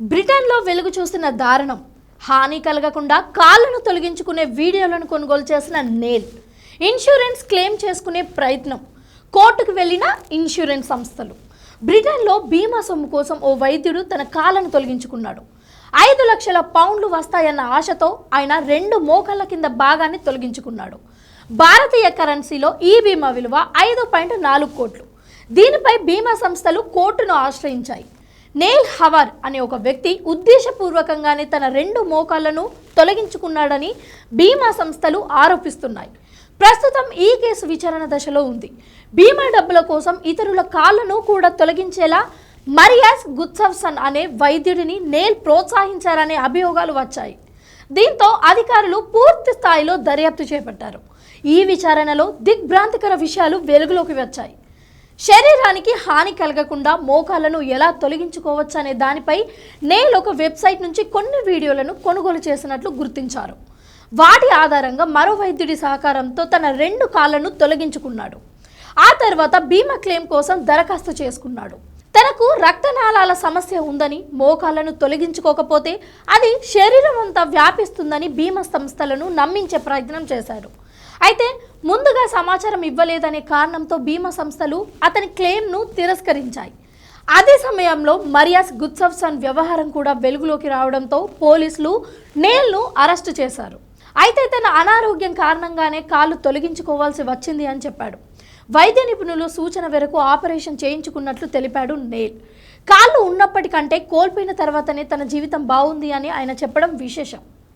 బ్రిటన్లో వెలుగు చూసిన దారుణం. హాని కలగకుండా కాళ్ళను తొలగించుకునే వీడియోలను కొనుగోలు చేసిన నేల్. ఇన్సూరెన్స్ క్లెయిమ్ చేసుకునే ప్రయత్నం. కోర్టుకు వెళ్ళిన ఇన్సూరెన్స్ సంస్థలు. బ్రిటన్లో బీమా సొమ్ము కోసం ఓ వైద్యుడు తన కాళ్ళను తొలగించుకున్నాడు. ఐదు లక్షల పౌండ్లు వస్తాయన్న ఆశతో ఆయన రెండు మోకాళ్ళ కింద భాగాన్ని తొలగించుకున్నాడు. భారతీయ కరెన్సీలో ఈ బీమా విలువ ఐదు పాయింట్ నాలుగు కోట్లు. దీనిపై బీమా సంస్థలు కోర్టును ఆశ్రయించాయి. నేల్ హవర్ అనే ఒక వ్యక్తి ఉద్దేశపూర్వకంగానే తన రెండు మోకాళ్ళను తొలగించుకున్నాడని బీమా సంస్థలు ఆరోపిస్తున్నాయి. ప్రస్తుతం ఈ కేసు విచారణ దశలో ఉంది. బీమా డబ్బుల కోసం ఇతరుల కాళ్ళను కూడా తొలగించేలా మరియాస్ గుత్సవ్సన్ అనే వైద్యుడిని నేల్ ప్రోత్సహించారనే అభియోగాలు వచ్చాయి. దీంతో అధికారులు పూర్తి స్థాయిలో దర్యాప్తు చేపట్టారు. ఈ విచారణలో దిగ్భ్రాంతికర విషయాలు వెలుగులోకి వచ్చాయి. శరీరానికి హాని కలగకుండా మోకాలను ఎలా తొలగించుకోవచ్చనే దానిపై నేల్ ఒక వెబ్సైట్ నుంచి కొన్ని వీడియోలను కొనుగోలు చేసినట్లు గుర్తించారు. వాటి ఆధారంగా మరో వైద్యుడి సహకారంతో తన రెండు కాళ్ళను తొలగించుకున్నాడు. ఆ తర్వాత బీమా క్లెయిమ్ కోసం దరఖాస్తు చేసుకున్నాడు. తనకు రక్తనాళాల సమస్య ఉందని మోకాళ్ళను తొలగించుకోకపోతే అది శరీరం అంతా వ్యాపిస్తుందని బీమా సంస్థలను నమ్మించే ప్రయత్నం చేశాడు అయితే ముందుగా సమాచారం ఇవ్వలేదనే కారణంతో బీమా సంస్థలు అతని క్లెయిమ్ను తిరస్కరించాయి. అదే సమయంలో మరియాస్ గుత్సవ్సన్ వ్యవహారం కూడా వెలుగులోకి రావడంతో పోలీసులు నేల్ను అరెస్టు చేశారు. అయితే తన అనారోగ్యం కారణంగానే కాళ్ళు తొలగించుకోవాల్సి వచ్చింది అని చెప్పాడు. వైద్య నిపుణులు సూచన మేరకు ఆపరేషన్ చేయించుకున్నట్లు తెలిపాడు నేల్. కాళ్ళు ఉన్నప్పటికంటే కోల్పోయిన తర్వాతనే తన జీవితం బాగుంది అని ఆయన చెప్పడం విశేషం.